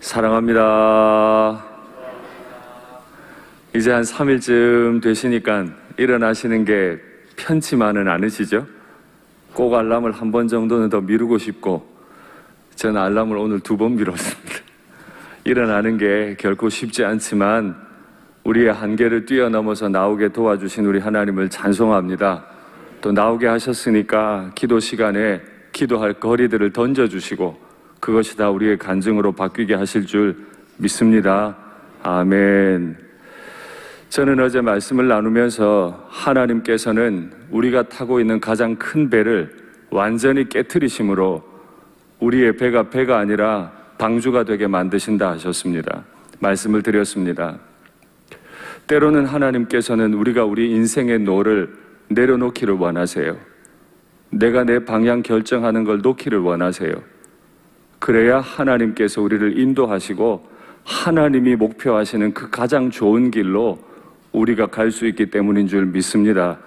사랑합니다. 이제 한 3일쯤 되시니까 일어나시는 게 편치만은 않으시죠? 꼭 알람을 한 번 정도는 더 미루고 싶고, 저는 알람을 오늘 두 번 미뤘습니다. 일어나는 게 결코 쉽지 않지만, 우리의 한계를 뛰어넘어서 나오게 도와주신 우리 하나님을 찬송합니다. 또 나오게 하셨으니까 기도 시간에 기도할 거리들을 던져주시고, 그것이 다 우리의 간증으로 바뀌게 하실 줄 믿습니다. 아멘. 저는 어제 말씀을 나누면서 하나님께서는 우리가 타고 있는 가장 큰 배를 완전히 깨뜨리심으로 우리의 배가 배가 아니라 방주가 되게 만드신다 하셨습니다. 말씀을 드렸습니다. 때로는 하나님께서는 우리가 우리 인생의 노를 내려놓기를 원하세요. 내가 내 방향 결정하는 걸 놓기를 원하세요. 그래야 하나님께서 우리를 인도하시고 하나님이 목표하시는 그 가장 좋은 길로 우리가 갈 수 있기 때문인 줄 믿습니다.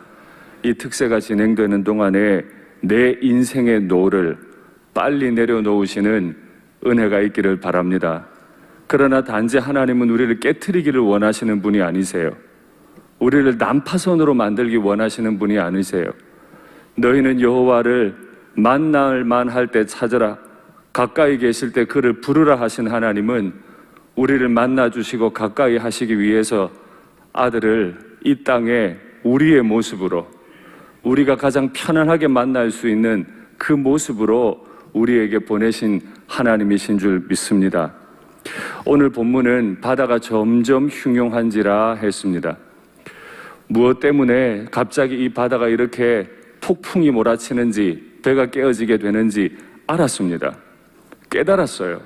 이 특세가 진행되는 동안에 내 인생의 노를 빨리 내려놓으시는 은혜가 있기를 바랍니다. 그러나 단지 하나님은 우리를 깨뜨리기를 원하시는 분이 아니세요. 우리를 난파선으로 만들기 원하시는 분이 아니세요. 너희는 여호와를 만날 만할 때 찾으라. 가까이 계실 때 그를 부르라 하신 하나님은 우리를 만나 주시고 가까이 하시기 위해서 아들을 이 땅에 우리의 모습으로 우리가 가장 편안하게 만날 수 있는 그 모습으로 우리에게 보내신 하나님이신 줄 믿습니다. 오늘 본문은 바다가 점점 흉용한지라 했습니다. 무엇 때문에 갑자기 이 바다가 이렇게 폭풍이 몰아치는지 배가 깨어지게 되는지 알았습니다. 깨달았어요.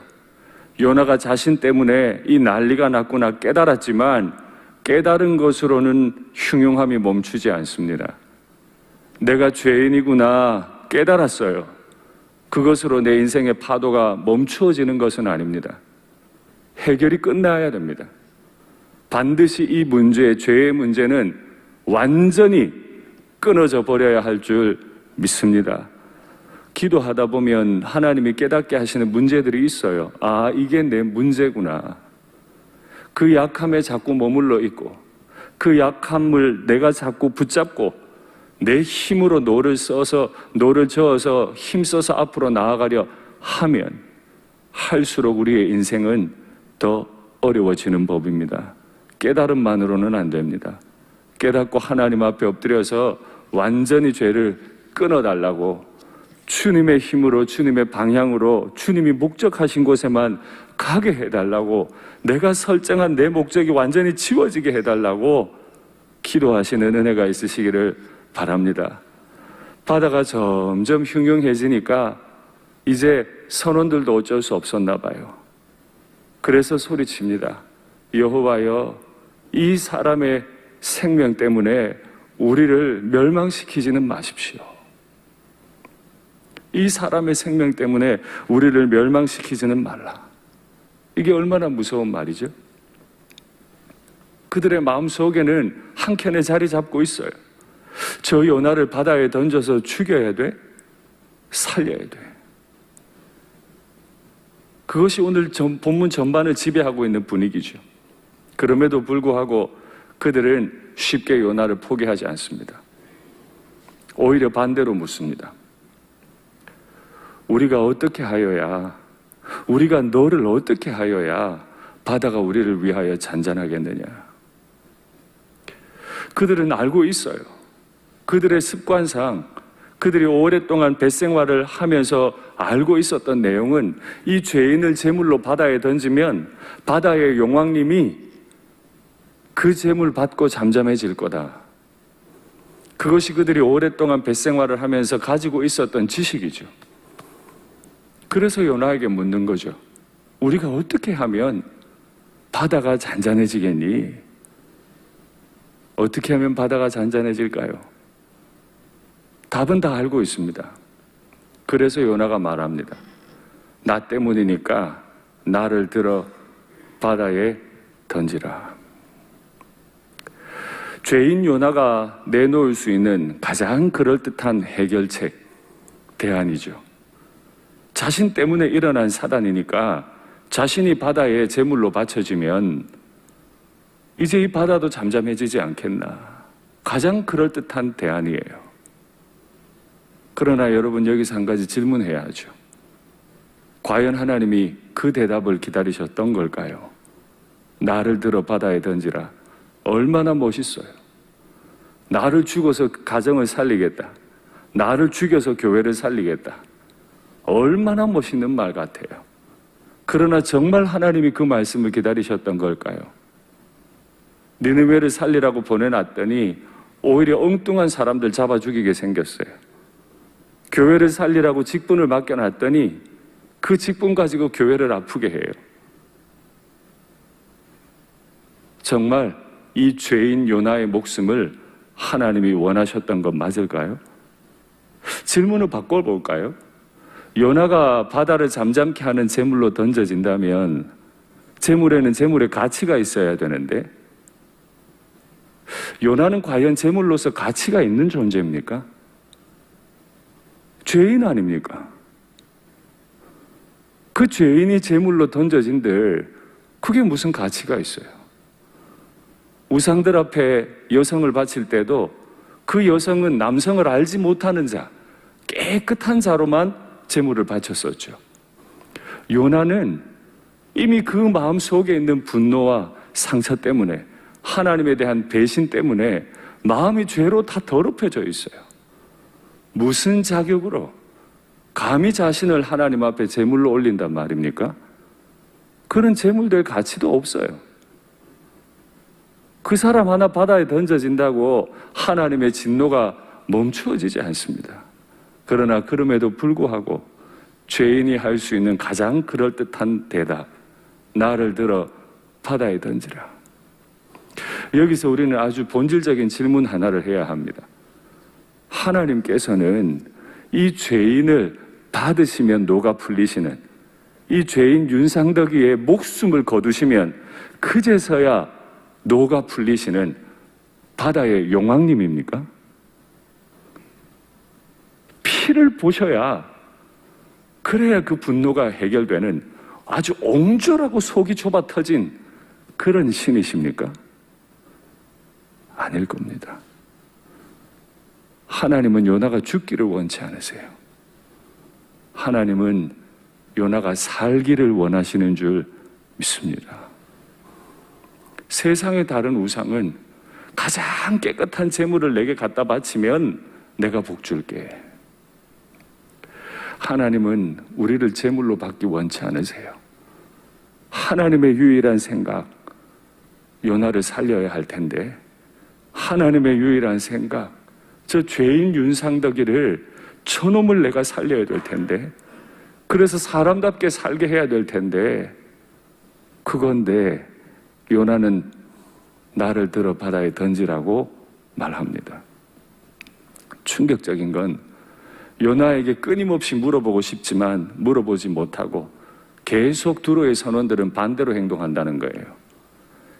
요나가 자신 때문에 이 난리가 났구나 깨달았지만 깨달은 것으로는 흉흉함이 멈추지 않습니다. 내가 죄인이구나 깨달았어요. 그것으로 내 인생의 파도가 멈추어지는 것은 아닙니다. 해결이 끝나야 됩니다. 반드시 이 문제, 죄의 문제는 완전히 끊어져 버려야 할 줄 믿습니다. 기도하다 보면 하나님이 깨닫게 하시는 문제들이 있어요. 아, 이게 내 문제구나. 그 약함에 자꾸 머물러 있고, 그 약함을 내가 자꾸 붙잡고, 내 힘으로 노를 써서, 노를 저어서 힘써서 앞으로 나아가려 하면, 할수록 우리의 인생은 더 어려워지는 법입니다. 깨달음만으로는 안 됩니다. 깨닫고 하나님 앞에 엎드려서 완전히 죄를 끊어달라고 주님의 힘으로 주님의 방향으로 주님이 목적하신 곳에만 가게 해달라고 내가 설정한 내 목적이 완전히 지워지게 해달라고 기도하시는 은혜가 있으시기를 바랍니다. 바다가 점점 흉흉해지니까 이제 선원들도 어쩔 수 없었나 봐요. 그래서 소리칩니다. 여호와여, 이 사람의 생명 때문에 우리를 멸망시키지는 마십시오. 이 사람의 생명 때문에 우리를 멸망시키지는 말라. 이게 얼마나 무서운 말이죠? 그들의 마음 속에는 한켠에 자리 잡고 있어요. 저 요나를 바다에 던져서 죽여야 돼? 살려야 돼. 그것이 오늘 전, 본문 전반을 지배하고 있는 분위기죠. 그럼에도 불구하고 그들은 쉽게 요나를 포기하지 않습니다. 오히려 반대로 묻습니다. 우리가 어떻게 하여야, 우리가 너를 어떻게 하여야 바다가 우리를 위하여 잔잔하겠느냐. 그들은 알고 있어요. 그들의 습관상 그들이 오랫동안 뱃생활을 하면서 알고 있었던 내용은 이 죄인을 제물로 바다에 던지면 바다의 용왕님이 그 제물 받고 잠잠해질 거다. 그것이 그들이 오랫동안 뱃생활을 하면서 가지고 있었던 지식이죠. 그래서 요나에게 묻는 거죠. 우리가 어떻게 하면 바다가 잔잔해지겠니? 어떻게 하면 바다가 잔잔해질까요? 답은 다 알고 있습니다. 그래서 요나가 말합니다. 나 때문이니까 나를 들어 바다에 던지라. 죄인 요나가 내놓을 수 있는 가장 그럴듯한 해결책, 대안이죠. 자신 때문에 일어난 사단이니까 자신이 바다에 제물로 바쳐지면 이제 이 바다도 잠잠해지지 않겠나. 가장 그럴듯한 대안이에요. 그러나 여러분 여기서 한 가지 질문해야 하죠. 과연 하나님이 그 대답을 기다리셨던 걸까요? 나를 들어 바다에 던지라. 얼마나 멋있어요. 나를 죽어서 가정을 살리겠다. 나를 죽여서 교회를 살리겠다. 얼마나 멋있는 말 같아요. 그러나 정말 하나님이 그 말씀을 기다리셨던 걸까요? 니느웨를 살리라고 보내놨더니 오히려 엉뚱한 사람들 잡아 죽이게 생겼어요. 교회를 살리라고 직분을 맡겨놨더니 그 직분 가지고 교회를 아프게 해요. 정말 이 죄인 요나의 목숨을 하나님이 원하셨던 건 맞을까요? 질문을 바꿔볼까요? 요나가 바다를 잠잠케 하는 재물로 던져진다면 재물에는 재물의 가치가 있어야 되는데 요나는 과연 재물로서 가치가 있는 존재입니까? 죄인 아닙니까? 그 죄인이 재물로 던져진들 그게 무슨 가치가 있어요? 우상들 앞에 여성을 바칠 때도 그 여성은 남성을 알지 못하는 자, 깨끗한 자로만 재물을 바쳤었죠. 요나는 이미 그 마음 속에 있는 분노와 상처 때문에 하나님에 대한 배신 때문에 마음이 죄로 다 더럽혀져 있어요. 무슨 자격으로 감히 자신을 하나님 앞에 제물로 올린단 말입니까? 그런 제물될 가치도 없어요. 그 사람 하나 바다에 던져진다고 하나님의 진노가 멈추어지지 않습니다. 그러나 그럼에도 불구하고 죄인이 할 수 있는 가장 그럴듯한 대답, 나를 들어 바다에 던지라. 여기서 우리는 아주 본질적인 질문 하나를 해야 합니다. 하나님께서는 이 죄인을 받으시면 녹아 풀리시는 이 죄인 윤상덕이의 목숨을 거두시면 그제서야 녹아 풀리시는 바다의 용왕님입니까? 피를 보셔야 그래야 그 분노가 해결되는 아주 옹졸하고 속이 좁아 터진 그런 신이십니까? 아닐 겁니다. 하나님은 요나가 죽기를 원치 않으세요. 하나님은 요나가 살기를 원하시는 줄 믿습니다. 세상의 다른 우상은 가장 깨끗한 재물을 내게 갖다 바치면 내가 복 줄게. 하나님은 우리를 제물로 받기 원치 않으세요. 하나님의 유일한 생각, 요나를 살려야 할 텐데, 하나님의 유일한 생각, 저 죄인 윤상덕이를 저놈을 내가 살려야 될 텐데, 그래서 사람답게 살게 해야 될 텐데, 그건데, 요나는 나를 들어 바다에 던지라고 말합니다. 충격적인 건 요나에게 끊임없이 물어보고 싶지만 물어보지 못하고 계속 두로의 선원들은 반대로 행동한다는 거예요.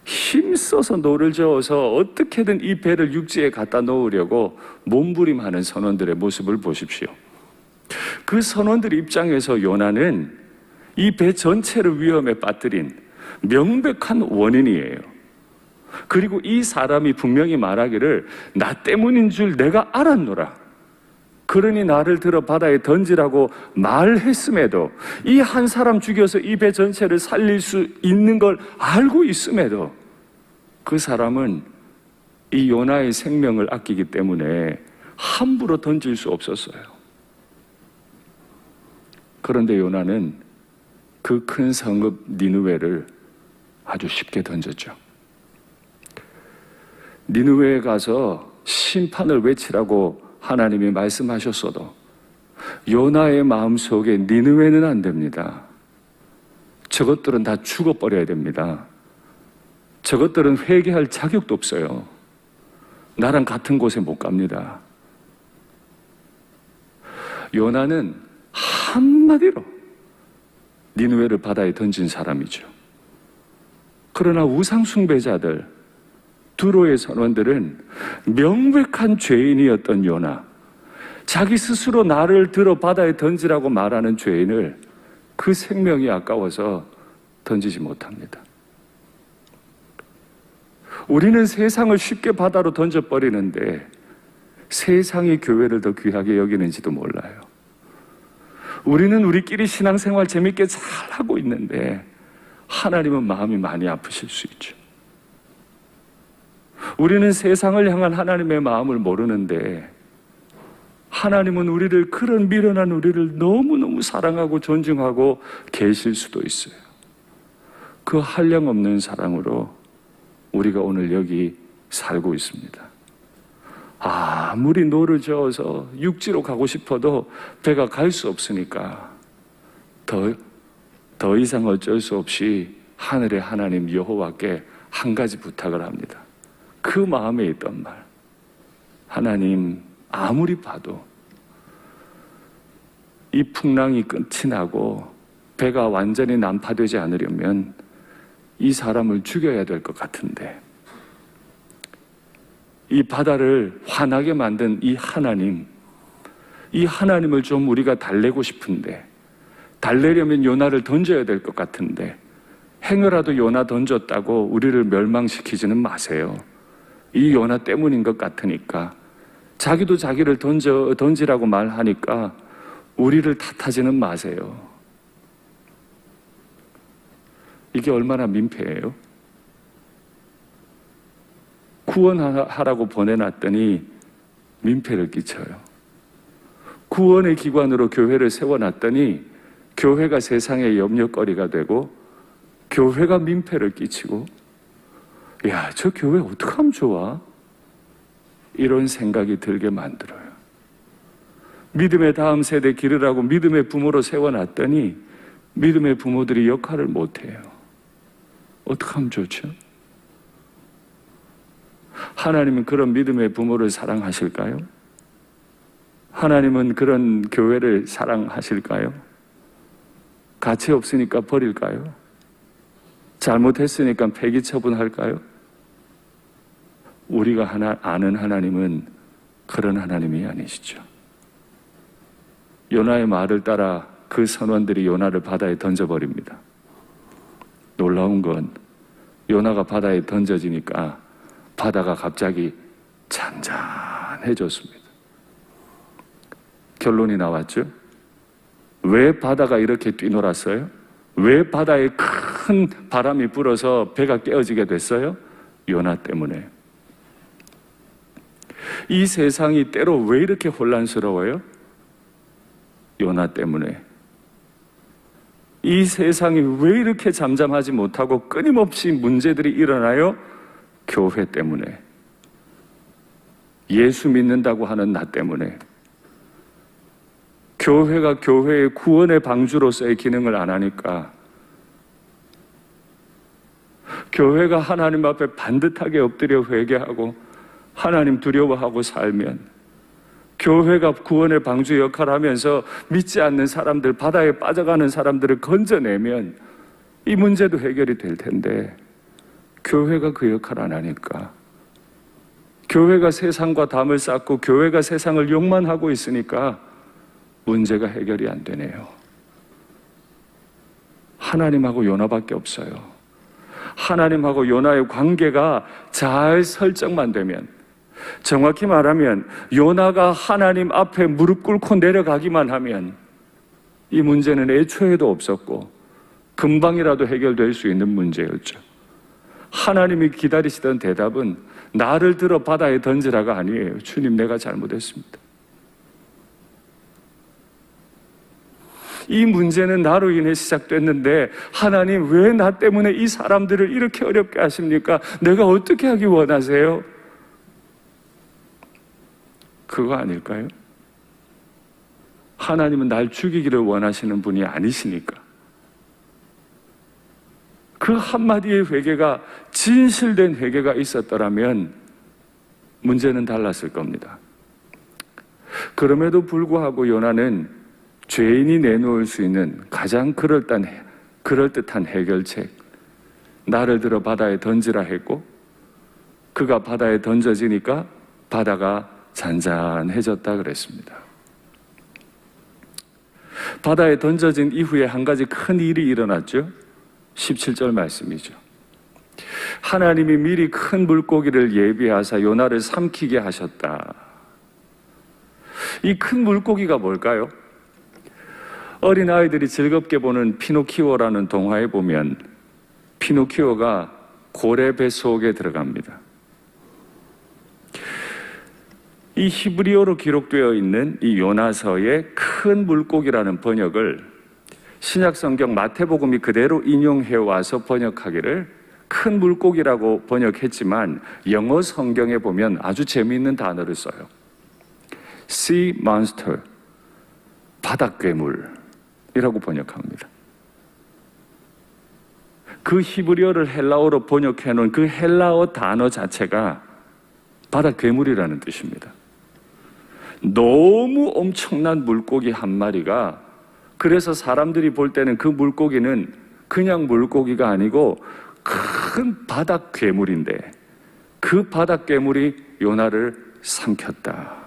힘써서 노를 저어서 어떻게든 이 배를 육지에 갖다 놓으려고 몸부림하는 선원들의 모습을 보십시오. 그 선원들 입장에서 요나는 이 배 전체를 위험에 빠뜨린 명백한 원인이에요. 그리고 이 사람이 분명히 말하기를 나 때문인 줄 내가 알았노라. 그러니 나를 들어 바다에 던지라고 말했음에도 이 한 사람 죽여서 이 배 전체를 살릴 수 있는 걸 알고 있음에도 그 사람은 이 요나의 생명을 아끼기 때문에 함부로 던질 수 없었어요. 그런데 요나는 그 큰 성읍 니누웨를 아주 쉽게 던졌죠. 니누웨에 가서 심판을 외치라고 하나님이 말씀하셨어도 요나의 마음 속에 니느웨는 안 됩니다. 저것들은 다 죽어버려야 됩니다. 저것들은 회개할 자격도 없어요. 나랑 같은 곳에 못 갑니다. 요나는 한마디로 니누웨를 바다에 던진 사람이죠. 그러나 우상숭배자들, 두로의 선원들은 명백한 죄인이었던 요나, 자기 스스로 나를 들어 바다에 던지라고 말하는 죄인을 그 생명이 아까워서 던지지 못합니다. 우리는 세상을 쉽게 바다로 던져버리는데 세상이 교회를 더 귀하게 여기는지도 몰라요. 우리는 우리끼리 신앙생활 재밌게 잘 하고 있는데 하나님은 마음이 많이 아프실 수 있죠. 우리는 세상을 향한 하나님의 마음을 모르는데 하나님은 우리를 그런 미련한 우리를 너무너무 사랑하고 존중하고 계실 수도 있어요. 그 한량 없는 사랑으로 우리가 오늘 여기 살고 있습니다. 아무리 노를 저어서 육지로 가고 싶어도 배가 갈 수 없으니까 더, 더 이상 어쩔 수 없이 하늘의 하나님 여호와께 한 가지 부탁을 합니다. 그 마음에 있던 말. 하나님, 아무리 봐도 이 풍랑이 끝이 나고 배가 완전히 난파되지 않으려면 이 사람을 죽여야 될 것 같은데 이 바다를 환하게 만든 이 하나님, 이 하나님을 좀 우리가 달래고 싶은데, 달래려면 요나를 던져야 될 것 같은데, 행여라도 요나 던졌다고 우리를 멸망시키지는 마세요. 이 요나 때문인 것 같으니까, 자기도 자기를 던져, 던지라고 말하니까, 우리를 탓하지는 마세요. 이게 얼마나 민폐예요? 구원하라고 보내놨더니 민폐를 끼쳐요. 구원의 기관으로 교회를 세워놨더니 교회가 세상의 염려거리가 되고 교회가 민폐를 끼치고 야, 저 교회 어떻게 하면 좋아? 이런 생각이 들게 만들어요. 믿음의 다음 세대 기르라고 믿음의 부모로 세워놨더니 믿음의 부모들이 역할을 못해요. 어떻게 하면 좋죠? 하나님은 그런 믿음의 부모를 사랑하실까요? 하나님은 그런 교회를 사랑하실까요? 가치 없으니까 버릴까요? 잘못했으니까 폐기 처분할까요? 우리가 하나, 아는 하나님은 그런 하나님이 아니시죠. 요나의 말을 따라 그 선원들이 요나를 바다에 던져버립니다. 놀라운 건 요나가 바다에 던져지니까 바다가 갑자기 잔잔해졌습니다. 결론이 나왔죠? 왜 바다가 이렇게 뛰놀았어요? 왜 바다에 큰 바람이 불어서 배가 깨어지게 됐어요? 요나 때문에. 이 세상이 때로 왜 이렇게 혼란스러워요? 요나 때문에. 이 세상이 왜 이렇게 잠잠하지 못하고 끊임없이 문제들이 일어나요? 교회 때문에. 예수 믿는다고 하는 나 때문에. 교회가 교회의 구원의 방주로서의 기능을 안 하니까. 교회가 하나님 앞에 반듯하게 엎드려 회개하고 하나님 두려워하고 살면 교회가 구원의 방주 역할을 하면서 믿지 않는 사람들, 바다에 빠져가는 사람들을 건져내면 이 문제도 해결이 될 텐데 교회가 그 역할을 안 하니까 교회가 세상과 담을 쌓고 교회가 세상을 욕만 하고 있으니까 문제가 해결이 안 되네요. 하나님하고 요나밖에 없어요. 하나님하고 요나의 관계가 잘 설정만 되면 정확히 말하면 요나가 하나님 앞에 무릎 꿇고 내려가기만 하면 이 문제는 애초에도 없었고 금방이라도 해결될 수 있는 문제였죠. 하나님이 기다리시던 대답은 나를 들어 바다에 던지라가 아니에요. 주님, 내가 잘못했습니다. 이 문제는 나로 인해 시작됐는데 하나님 왜 나 때문에 이 사람들을 이렇게 어렵게 하십니까? 내가 어떻게 하기 원하세요? 그거 아닐까요? 하나님은 날 죽이기를 원하시는 분이 아니시니까. 그 한마디의 회개가 진실된 회개가 있었더라면 문제는 달랐을 겁니다. 그럼에도 불구하고 요나는 죄인이 내놓을 수 있는 가장 그럴듯한, 그럴듯한 해결책, 나를 들어 바다에 던지라 했고, 그가 바다에 던져지니까 바다가 잔잔해졌다 그랬습니다. 바다에 던져진 이후에 한 가지 큰 일이 일어났죠. 17절 말씀이죠. 하나님이 미리 큰 물고기를 예비하사 요나를 삼키게 하셨다. 이 큰 물고기가 뭘까요? 어린 아이들이 즐겁게 보는 피노키오라는 동화에 보면 피노키오가 고래 뱃속에 들어갑니다. 이 히브리어로 기록되어 있는 이 요나서의 큰 물고기라는 번역을 신약 성경 마태복음이 그대로 인용해 와서 번역하기를 큰 물고기라고 번역했지만 영어 성경에 보면 아주 재미있는 단어를 써요. sea monster, 바닥 괴물이라고 번역합니다. 그 히브리어를 헬라어로 번역해 놓은 그 헬라어 단어 자체가 바다 괴물이라는 뜻입니다. 너무 엄청난 물고기 한 마리가 그래서 사람들이 볼 때는 그 물고기는 그냥 물고기가 아니고 큰 바닥 괴물인데 그 바닥 괴물이 요나를 삼켰다.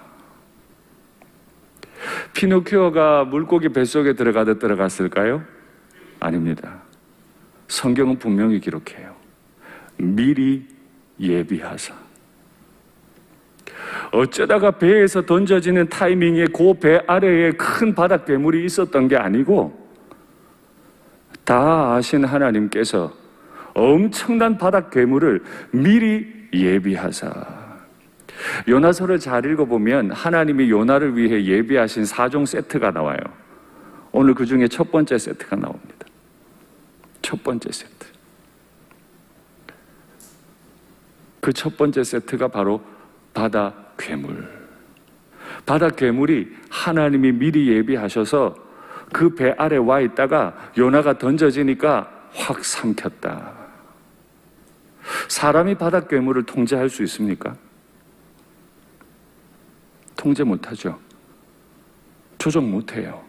피노키오가 물고기 뱃속에 들어가듯 들어갔을까요? 아닙니다. 성경은 분명히 기록해요. 미리 예비하사. 어쩌다가 배에서 던져지는 타이밍에 그 배 아래에 큰 바닥 괴물이 있었던 게 아니고 다 아신 하나님께서 엄청난 바닥 괴물을 미리 예비하사. 요나서를 잘 읽어보면 하나님이 요나를 위해 예비하신 사종 세트가 나와요. 오늘 그 중에 첫 번째 세트가 나옵니다. 첫 번째 세트. 그 첫 번째 세트가 바로 바다 괴물. 바다 괴물이 하나님이 미리 예비하셔서 그 배 아래 와 있다가 요나가 던져지니까 확 삼켰다. 사람이 바다 괴물을 통제할 수 있습니까? 통제 못하죠. 조정 못해요.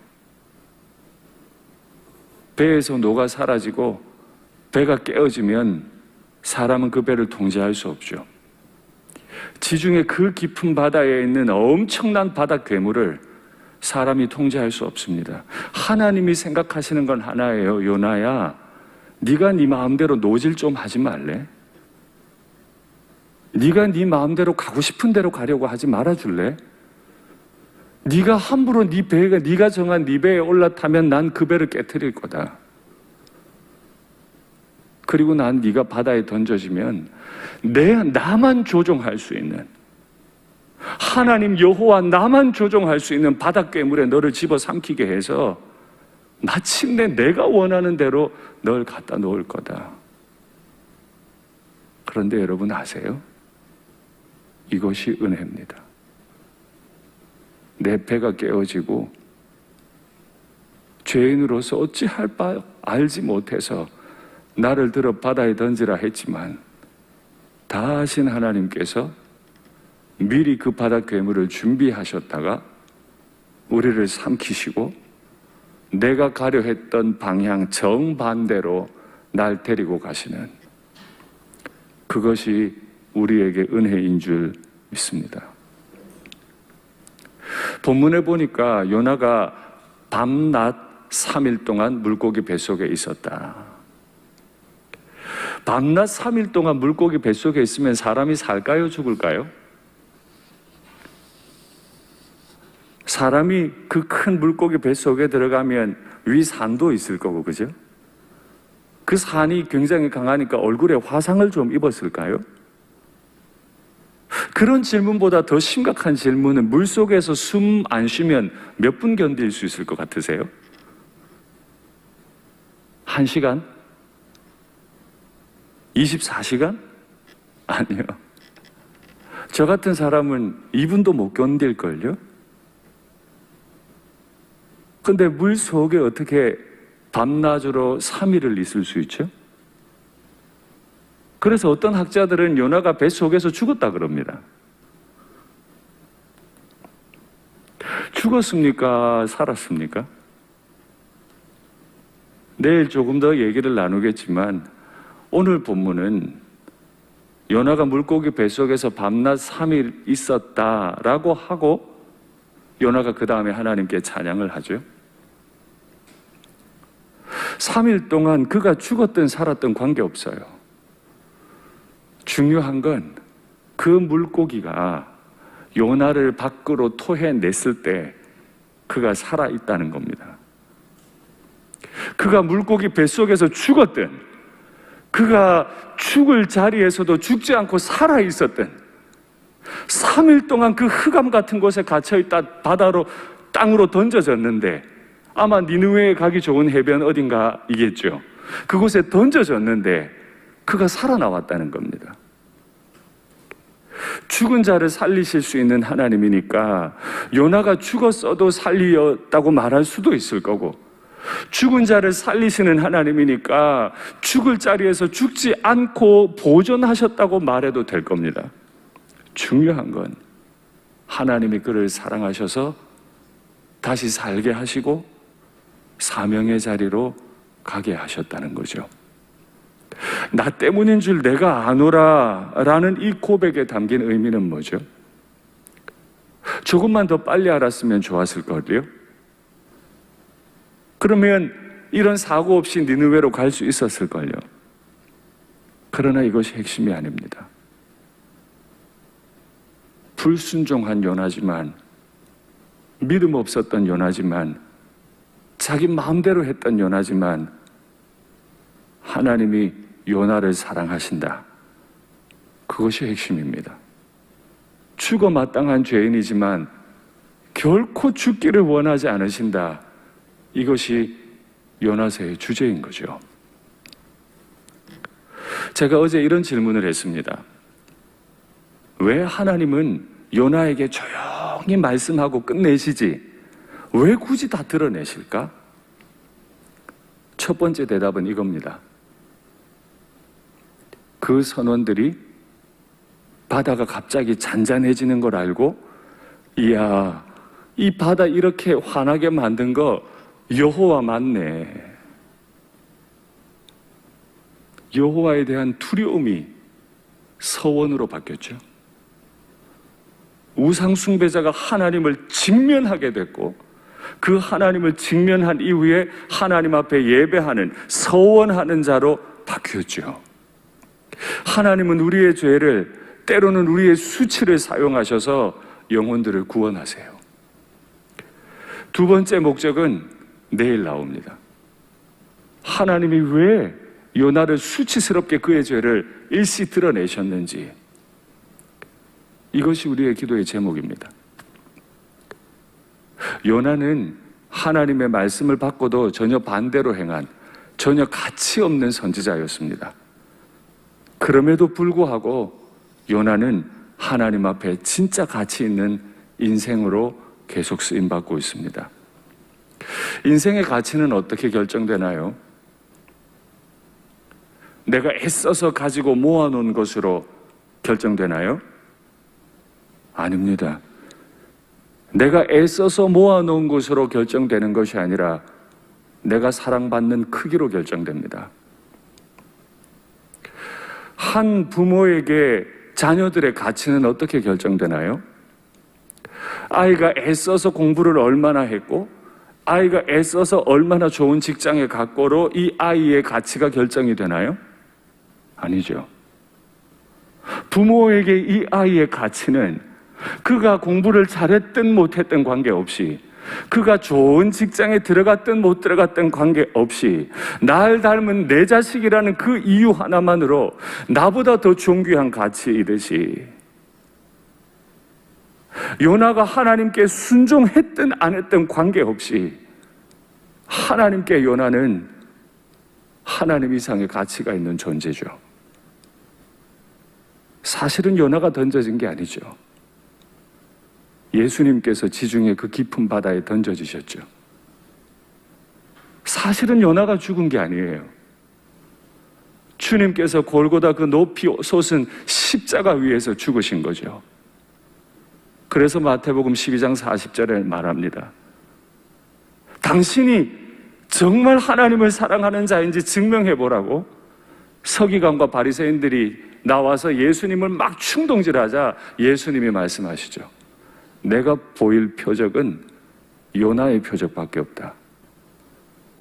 배에서 녹아 사라지고 배가 깨어지면 사람은 그 배를 통제할 수 없죠. 지중해 그 깊은 바다에 있는 엄청난 바다 괴물을 사람이 통제할 수 없습니다. 하나님이 생각하시는 건 하나예요. 요나야, 네가 네 마음대로 노질 좀 하지 말래? 네가 네 마음대로 가고 싶은 대로 가려고 하지 말아 줄래? 네가 함부로 네 배가 네가 정한 네 배에 올라타면 난 그 배를 깨뜨릴 거다. 그리고 난 네가 바다에 던져지면 내 나만 조종할 수 있는 하나님 여호와 나만 조종할 수 있는 바다 괴물에 너를 집어 삼키게 해서 마침내 내가 원하는 대로 널 갖다 놓을 거다. 그런데 여러분 아세요? 이것이 은혜입니다. 내 배가 깨어지고 죄인으로서 어찌할 바 알지 못해서 나를 들어 바다에 던지라 했지만 다 하신 하나님께서 미리 그 바다 괴물을 준비하셨다가 우리를 삼키시고 내가 가려 했던 방향 정반대로 날 데리고 가시는 그것이 우리에게 은혜인 줄 믿습니다. 본문에 보니까 요나가 밤낮 3일 동안 물고기 뱃속에 있었다. 밤낮 3일 동안 물고기 뱃속에 있으면 사람이 살까요? 죽을까요? 사람이 그 큰 물고기 뱃속에 들어가면 위 산도 있을 거고, 그죠? 그 산이 굉장히 강하니까 얼굴에 화상을 좀 입었을까요? 그런 질문보다 더 심각한 질문은 물 속에서 숨 안 쉬면 몇 분 견딜 수 있을 것 같으세요? 한 시간? 24시간? 아니요. 저 같은 사람은 2분도 못 견딜걸요? 근데 물 속에 어떻게 밤낮으로 3일을 있을 수 있죠? 그래서 어떤 학자들은 요나가 뱃속에서 죽었다 그럽니다. 죽었습니까? 살았습니까? 내일 조금 더 얘기를 나누겠지만 오늘 본문은 요나가 물고기 뱃속에서 밤낮 3일 있었다라고 하고 요나가 그 다음에 하나님께 찬양을 하죠. 3일 동안 그가 죽었든 살았든 관계없어요. 중요한 건 그 물고기가 요나를 밖으로 토해냈을 때 그가 살아있다는 겁니다. 그가 물고기 뱃속에서 죽었든 그가 죽을 자리에서도 죽지 않고 살아 있었든 3일 동안 그 흑암 같은 곳에 갇혀 있다 바다로 땅으로 던져졌는데 아마 니누웨에 가기 좋은 해변 어딘가이겠죠. 그곳에 던져졌는데 그가 살아나왔다는 겁니다. 죽은 자를 살리실 수 있는 하나님이니까 요나가 죽었어도 살리었다고 말할 수도 있을 거고 죽은 자를 살리시는 하나님이니까 죽을 자리에서 죽지 않고 보존하셨다고 말해도 될 겁니다. 중요한 건 하나님이 그를 사랑하셔서 다시 살게 하시고 사명의 자리로 가게 하셨다는 거죠. 나 때문인 줄 내가 아노라 라는 이 고백에 담긴 의미는 뭐죠? 조금만 더 빨리 알았으면 좋았을 거요. 그러면 이런 사고 없이 니느웨로 갈 수 있었을 걸요. 그러나 이것이 핵심이 아닙니다. 불순종한 요나지만 믿음 없었던 요나지만 자기 마음대로 했던 요나지만 하나님이 요나를 사랑하신다. 그것이 핵심입니다. 죽어 마땅한 죄인이지만 결코 죽기를 원하지 않으신다. 이것이 요나서의 주제인 거죠. 제가 어제 이런 질문을 했습니다. 왜 하나님은 요나에게 조용히 말씀하고 끝내시지? 왜 굳이 다 드러내실까? 첫 번째 대답은 이겁니다. 그 선원들이 바다가 갑자기 잔잔해지는 걸 알고, 이야, 이 바다 이렇게 환하게 만든 거 여호와 맞네. 여호와에 대한 두려움이 서원으로 바뀌었죠. 우상 숭배자가 하나님을 직면하게 됐고 그 하나님을 직면한 이후에 하나님 앞에 예배하는 서원하는 자로 바뀌었죠. 하나님은 우리의 죄를 때로는 우리의 수치를 사용하셔서 영혼들을 구원하세요. 두 번째 목적은 내일 나옵니다. 하나님이 왜 요나를 수치스럽게 그의 죄를 일시 드러내셨는지 이것이 우리의 기도의 제목입니다. 요나는 하나님의 말씀을 받고도 전혀 반대로 행한 전혀 가치 없는 선지자였습니다. 그럼에도 불구하고 요나는 하나님 앞에 진짜 가치 있는 인생으로 계속 쓰임 받고 있습니다. 인생의 가치는 어떻게 결정되나요? 내가 애써서 가지고 모아놓은 것으로 결정되나요? 아닙니다. 내가 애써서 모아놓은 것으로 결정되는 것이 아니라 내가 사랑받는 크기로 결정됩니다. 한 부모에게 자녀들의 가치는 어떻게 결정되나요? 아이가 애써서 공부를 얼마나 했고, 아이가 애써서 얼마나 좋은 직장에 갔고로 이 아이의 가치가 결정이 되나요? 아니죠. 부모에게 이 아이의 가치는 그가 공부를 잘했든 못했든 관계없이 그가 좋은 직장에 들어갔든 못 들어갔든 관계없이 날 닮은 내 자식이라는 그 이유 하나만으로 나보다 더 존귀한 가치이듯이 요나가 하나님께 순종했든 안 했든 관계없이 하나님께 요나는 하나님 이상의 가치가 있는 존재죠. 사실은 요나가 던져진 게 아니죠. 예수님께서 지중해 그 깊은 바다에 던져지셨죠. 사실은 요나가 죽은 게 아니에요. 주님께서 골고다 그 높이 솟은 십자가 위에서 죽으신 거죠. 그래서 마태복음 12장 40절에 말합니다. 당신이 정말 하나님을 사랑하는 자인지 증명해 보라고 서기관과 바리새인들이 나와서 예수님을 막 충동질하자 예수님이 말씀하시죠. 내가 보일 표적은 요나의 표적밖에 없다.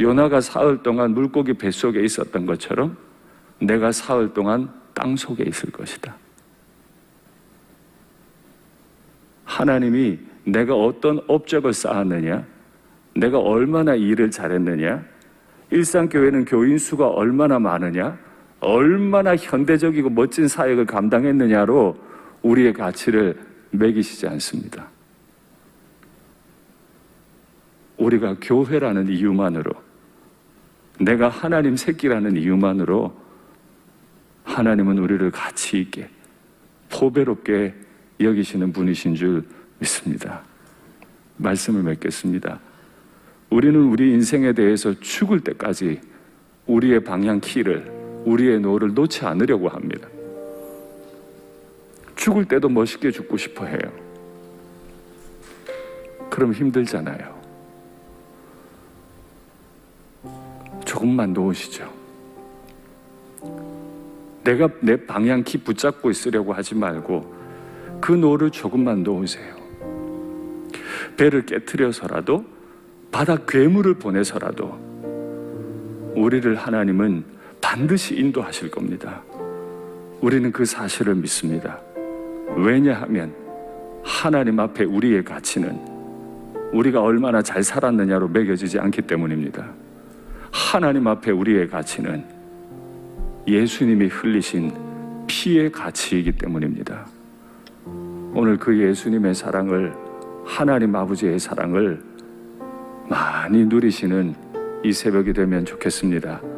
요나가 사흘 동안 물고기 뱃속에 있었던 것처럼 내가 사흘 동안 땅 속에 있을 것이다. 하나님이 내가 어떤 업적을 쌓았느냐, 내가 얼마나 일을 잘했느냐, 일상교회는 교인 수가 얼마나 많으냐, 얼마나 현대적이고 멋진 사역을 감당했느냐로 우리의 가치를 매기시지 않습니다. 우리가 교회라는 이유만으로, 내가 하나님 새끼라는 이유만으로 하나님은 우리를 가치 있게, 포배롭게 여기시는 분이신 줄 믿습니다. 말씀을 맺겠습니다. 우리는 우리 인생에 대해서 죽을 때까지 우리의 방향 키를, 우리의 노를 놓지 않으려고 합니다. 죽을 때도 멋있게 죽고 싶어 해요. 그럼 힘들잖아요. 조금만 놓으시죠. 내가 내 방향 키 붙잡고 있으려고 하지 말고 그 노를 조금만 놓으세요. 배를 깨뜨려서라도 바다 괴물을 보내서라도 우리를 하나님은 반드시 인도하실 겁니다. 우리는 그 사실을 믿습니다. 왜냐하면 하나님 앞에 우리의 가치는 우리가 얼마나 잘 살았느냐로 매겨지지 않기 때문입니다. 하나님 앞에 우리의 가치는 예수님이 흘리신 피의 가치이기 때문입니다. 오늘 그 예수님의 사랑을 하나님 아버지의 사랑을 많이 누리시는 이 새벽이 되면 좋겠습니다.